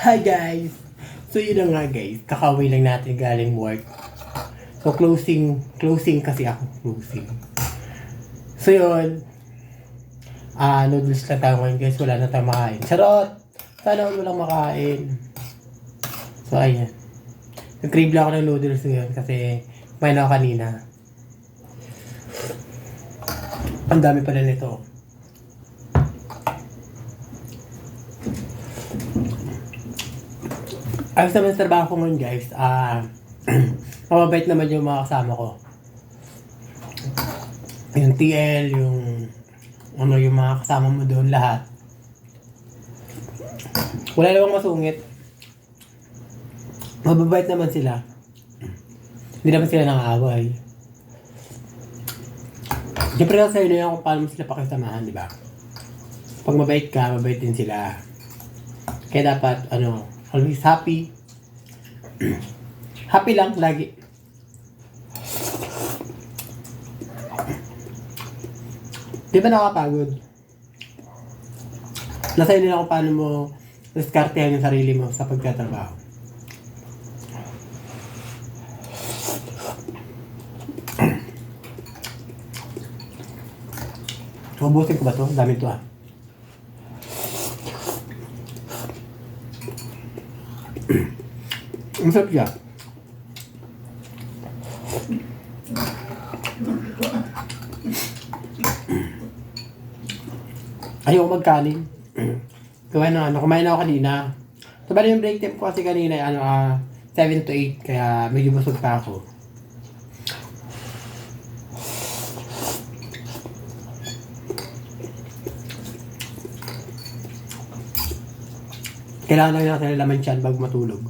Hi guys! So yun na nga guys, kakauwi lang natin galing work. So closing, closing kasi ako, closing. So yun, ah noodles lang tayo ngayon guys, wala na tayong makain. Charot! Sana all walang makain. So ayan. Nag-crave lang ako ng noodles ngayon kasi kumain ako kanina. Ang dami pala nito. Ayos naman sa trabaho ko ngayon guys. Ah, mababait naman yung mga kasama ko. Yung TL, yung ano yung mga kasama mo doon lahat. Wala namang masungit. Mababait naman sila. Hindi naman sila nang-aaway. Siyempre lang sa'yo na yan kung paano mo sila pakisamahan, di ba? Pag mabait ka, mabait din sila. Kaya dapat, ano, always happy. happy lang lagi. Di ba nakakapagod? Nasa na kung paano mo diskartehan yung sarili mo sa pagtatrabaho. Ubusin ko ba to? Dami to ah. Ang sarap siya. Ayoko magkanin. Kumain na ano, kumain ako kanina. So, bali yung break time ko kasi kanina, ano, ah, 7 to 8, kaya medyo busog pa ako. Kailangan lang natin laman tiyan bago matulog.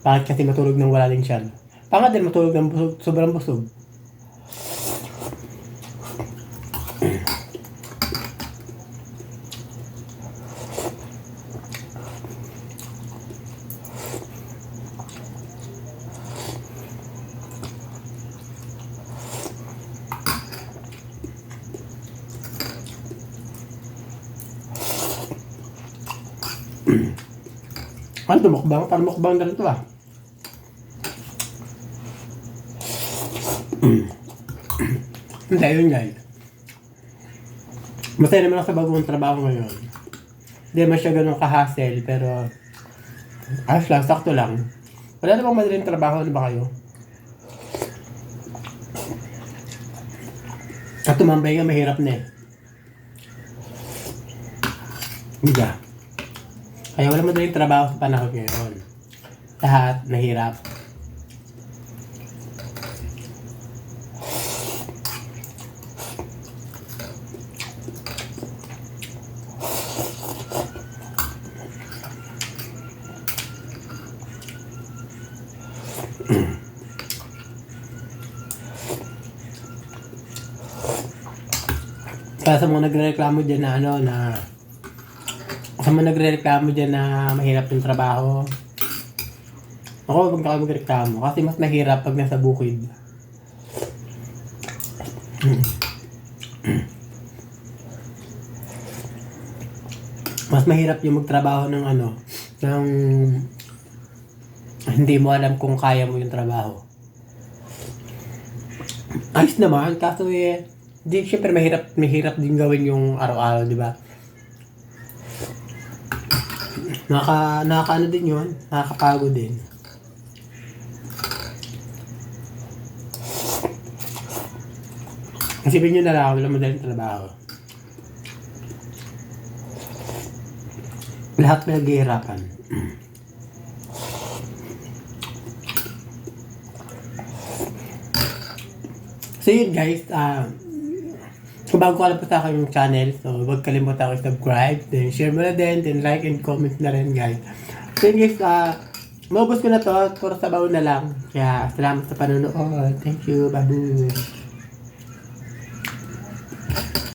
Bakit kasi matulog nang wala din tiyan? Pangat din matulog ng busog, sobrang busog. Ano to, mukbang? Parang mukbang na rin to ah. Hindi, yun guys. Masaya naman ako sa bagong trabaho ngayon. Hindi naman siya ganun ka-hassle, pero ayos lang, sakto lang. Wala namang madaling trabaho, ano ba kayo? At tumambay nga, mahirap na eh. Hindi. Kaya wala madaling trabaho sa panahon ngayon. Lahat nahirap. Kaya sa mga nagre-reklamo dyan na ano na sa mga nagre-reklamo dyan na mahirap yung trabaho. Ako, huwag kayo magreklamo. Kasi mas mahirap pag nasa bukid. Mas mahirap yung magtrabaho ng ano, ng hindi mo alam kung kaya mo yung trabaho. Ayos naman, kaso eh, di, syempre mahirap, mahirap din gawin yung araw-araw, di ba? Nakaka, nakakaano din yun. Nakakapagod din. Isipin nyo na lang, wala madaling trabaho. Lahat naghihirapan. So yun guys, ah, kung bago ka po sa akin yung channel, so huwag kalimutan ko subscribe, then share mo na din, then like and comment na rin guys. So guys, uh, maubos ko na to, puro sabaw na lang. Kaya salamat sa panonood. Thank you, babu.